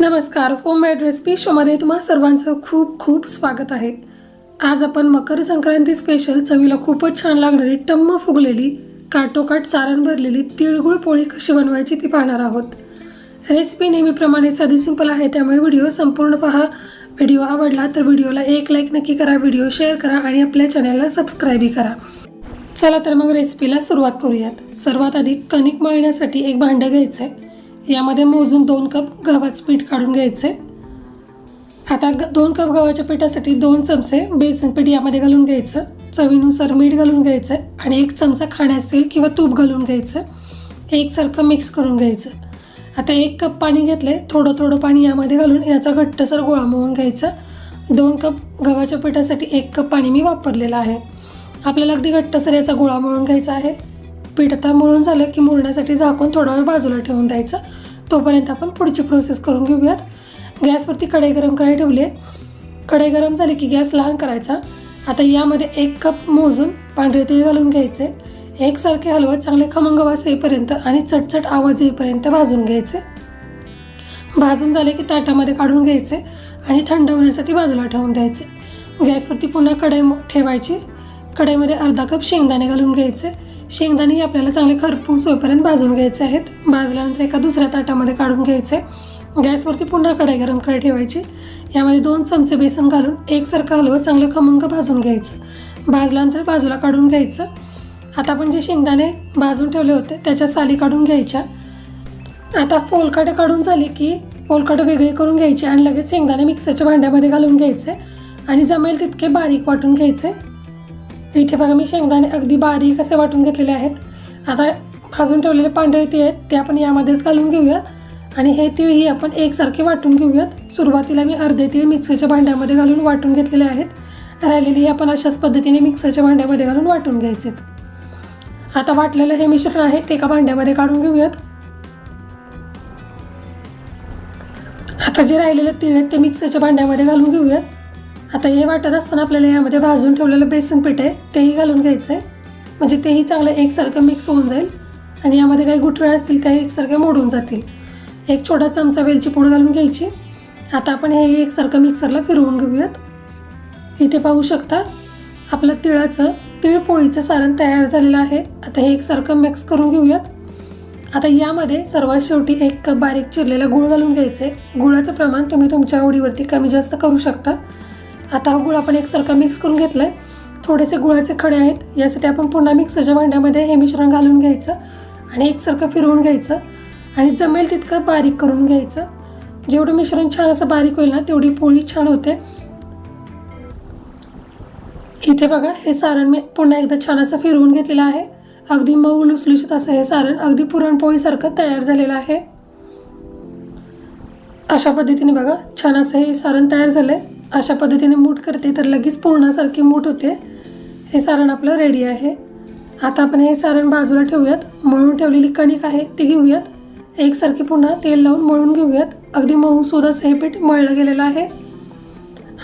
नमस्कार homemade recipe शोमध्ये तुम्हा सर्वांचं खूप खूप स्वागत आहे. आज आपण मकर संक्रांती स्पेशल चवीला खूपच छान लागणारी टम्म फुगलेली काटोकाट सारण भरलेली तिळगुळ पोळी कशी बनवायची ती पाहणार आहोत. रेसिपी नेहमीप्रमाणे साधी सिंपल आहे त्यामुळे व्हिडिओ संपूर्ण पहा. व्हिडिओ आवडला तर व्हिडिओला एक लाईक नक्की करा व्हिडिओ शेअर करा आणि आपल्या चॅनलला सबस्क्राईबही करा. चला तर मग रेसिपीला सुरुवात करूयात. सर्वात आधी कणिक मळण्यासाठी एक भांडं घ्यायचं आहे यामध्ये मोजून दोन कप गव्हाचं पीठ काढून घ्यायचं आहे आता ग दोन कप गव्हाच्या पिठासाठी दोन चमचे बेसन पीठ यामध्ये घालून घ्यायचं. चवीनुसार मीठ घालून घ्यायचं आणि एक चमचा खाण्यास तेल किंवा तूप घालून घ्यायचं. एकसारखं मिक्स करून घ्यायचं. आता एक कप पाणी घेतलं आहे थोडं थोडं पाणी यामध्ये घालून याचा घट्टसर गोळा मळून घ्यायचा. दोन कप गव्हाच्या पिठासाठी एक कप पाणी मी वापरलेलं आहे. आपल्याला अगदी घट्टसर याचा गोळा मळून घ्यायचा आहे. पिठता मळून झालं की मुरण्यासाठी झाकून थोडा वेळ बाजूला ठेवून द्यायचं. तोपर्यंत आपण पुढची प्रोसेस करून घेऊयात. गॅसवरती कढई गरम करायला ठेवली आहे. कढई गरम झाली की गॅस लहान करायचा. आता यामध्ये एक कप मोजून पांढरे तेल घालून घ्यायचे. एकसारखे हलवत चांगले खमंग वास येईपर्यंत आणि चटचट आवाज येईपर्यंत भाजून घ्यायचे. भाजून झाले की ताटामध्ये काढून घ्यायचे आणि थंड होण्यासाठी बाजूला ठेवून द्यायचे. गॅसवरती पुन्हा कढई ठेवायची. कढईमध्ये अर्धा कप शेंगदाणे घालून घ्यायचे. शेंगदाणे आपल्याला चांगले खरपूस होईपर्यंत भाजून घ्यायचे आहेत. भाजल्यानंतर एका दुसऱ्या ताटामध्ये काढून घ्यायचे. गॅसवरती पुन्हा कढाई गरम करायला ठेवायची. यामध्ये दोन चमचे बेसन घालून एकसारखं हलवत चांगलं खमंग भाजून घ्यायचं. भाजल्यानंतर बाजूला काढून घ्यायचं. आता आपण जे शेंगदाणे भाजून ठेवले होते त्याच्या साली काढून घ्यायच्या. आता फोलकाटे काढून झाली की फोलकाटे वेगळे करून घ्यायचे आणि लगेच शेंगदाणे मिक्सरच्या भांड्यामध्ये घालून घ्यायचे. आणि जमेल तितके बारीक वाटून घ्यायचे. इथे बघा मी शेंगदाणे अगदी बारीक असे वाटून घेतलेले आहेत. आता भाजून ठेवलेले पांढरे तीळ आहेत ते आपण यामध्येच घालून घेऊयात आणि हे तीळही आपण एकसारखे वाटून घेऊयात. सुरुवातीला मी अर्धे तीळ मिक्सरच्या भांड्यामध्ये घालून वाटून घेतलेले आहेत. राहिलेली आपण अशाच पद्धतीने मिक्सरच्या भांड्यामध्ये घालून वाटून घ्यायचे आता वाटलेलं हे मिश्रण आहे ते एका भांड्यामध्ये काढून घेऊयात. आता जे राहिलेले तीळ आहेत ते मिक्सरच्या भांड्यामध्ये घालून घेऊयात. आता हे वाटत असताना आपल्याला यामध्ये भाजून ठेवलेलं बेसन पीठ आहे तेही घालून घ्यायचं आहे म्हणजे तेही चांगलं एकसारखं मिक्स होऊन जाईल आणि यामध्ये काही गुठळ्या असतील त्या एकसारख्या मोडून जातील. एक छोटा चमचा वेलची पूड घालून घ्यायची. आता आपण हे एकसारखं मिक्सरला फिरवून घेऊयात. इथे पाहू शकता आपलं तिळाचं तिळपोळीचं सारण तयार झालेलं आहे. आता हे एकसारखं मिक्स करून घेऊयात. आता यामध्ये सर्वात शेवटी एक कप बारीक चिरलेला गूळ घालून घ्यायचे गुळाचं प्रमाण तुम्ही तुमच्या आवडीवरती कमी जास्त करू शकता. आता हा गुळ आपण एकसारखा मिक्स करून घेतला आहे थोडेसे गुळाचे खडे आहेत यासाठी आपण पुन्हा मिक्सरच्या भांड्यामध्ये हे मिश्रण घालून घ्यायचं आणि एकसारखं फिरवून घ्यायचं आणि जमेल तितकं बारीक करून घ्यायचं. जेवढं मिश्रण छान असं बारीक होईल ना तेवढी पोळी छान होते. इथे बघा हे सारण मी पुन्हा एकदा छान असं फिरवून घेतलेलं आहे. अगदी मऊ लुसलुशीत असं हे सारण अगदी पुरणपोळीसारखं तयार झालेलं आहे. अशा पद्धतीने बघा छान असं हे सारण तयार झालं आहे अशा पद्धतीने मूठ करते तर लगेच पूर्णासारखी मूठ होते. हे सारण आपलं रेडी आहे. आता आपण हे सारण बाजूला ठेवूयात. मळून ठेवलेली कणिक आहे ती घेऊयात. एकसारखी पुन्हा तेल लावून मळून घेऊयात. अगदी मऊ सुद्धा हे पीठ मळलं गेलेलं आहे.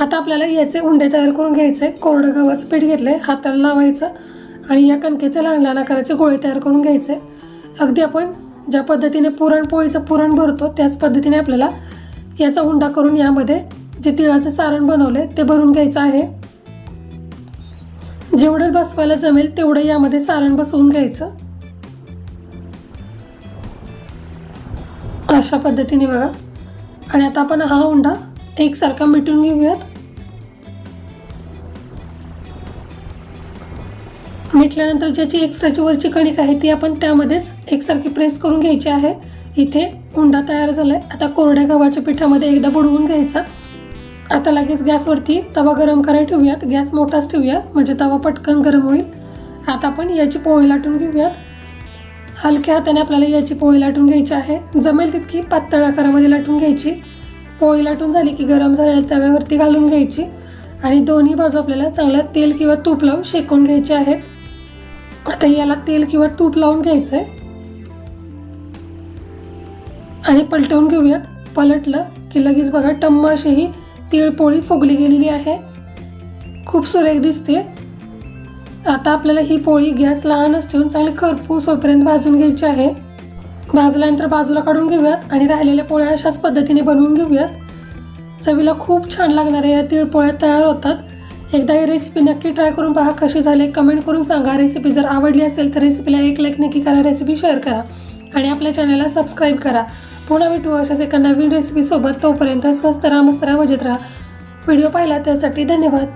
आता आपल्याला याचे उंडे तयार करून घ्यायचे. कोरडं गव्हाचं पीठ घेतलं आहे हाताला लावायचं आणि या कणकेचे लहान लहान आकाराचे गोळे तयार करून घ्यायचे. अगदी आपण ज्या पद्धतीने पुरणपोळीचं पुरण भरतो त्याच पद्धतीने आपल्याला याचा हुंडा करून यामध्ये जे तिळाचं सारण बनवले ते भरून घ्यायचं आहे. जेवढं बसवायला जमेल तेवढं यामध्ये सारण बसवून घ्यायचं. अशा पद्धतीने बघा. आणि आता आपण हा उंडा एकसारखा मिटून घेऊयात. मिटल्यानंतर ज्याची एक्स्ट्राची वरची कणिक आहे ती आपण त्यामध्येच एकसारखी प्रेस करून घ्यायची आहे. इथे उंडा तयार झालाय. आता कोरड्या गव्हाच्या पिठामध्ये एकदा बुडवून घ्यायचा. आता लगेच गॅसवरती तवा गरम करायला ठेवूयात. गॅस मोठाच ठेवूया म्हणजे तवा पटकन गरम होईल. आता आपण याची पोळी लाटून घेऊयात. हलक्या हाताने आपल्याला याची पोळी लाटून घ्यायची आहे. जमेल तितकी पातळ आकारामध्ये लाटून घ्यायची. पोळी लाटून झाली की गरम झालेल्या तव्यावरती घालून घ्यायची. आणि दोन्ही बाजू आपल्याला चांगलं तेल किंवा तूप लावून शेकून घ्यायचे आहेत. आता याला तेल किंवा तूप लावून घ्यायचं आहे आणि पलटवून घेऊयात. पलटलं की लगेच बघा टम्म अशी ही तिळपोळी फुगली गेलेली आहे. खूप सुरेख दिसते. आता आपल्याला ही पोळी गॅस लहानच ठेवून चांगली खरपूस होईपर्यंत भाजून घ्यायची आहे. भाजल्यानंतर बाजूला काढून घेऊयात आणि राहिलेल्या पोळ्या अशाच पद्धतीने बनवून घेऊयात. चवीला खूप छान लागणाऱ्या या तिळपोळ्या तयार होतात. एकदा ही रेसिपी नक्की ट्राय करून पहा कशी झाली. कमेंट करून सांगा. रेसिपी जर आवडली असेल तर रेसिपीला एक लाईक नक्की करा. रेसिपी शेअर करा. आणि आपल्या चॅनलला सबस्क्राईब करा. पुन्हा भेटू अशाच एका नवीन रेसिपीसोबत तोपर्यंत स्वस्त राहा मस्त राहा मजेत राहा. व्हिडिओ पाहिला त्यासाठी धन्यवाद.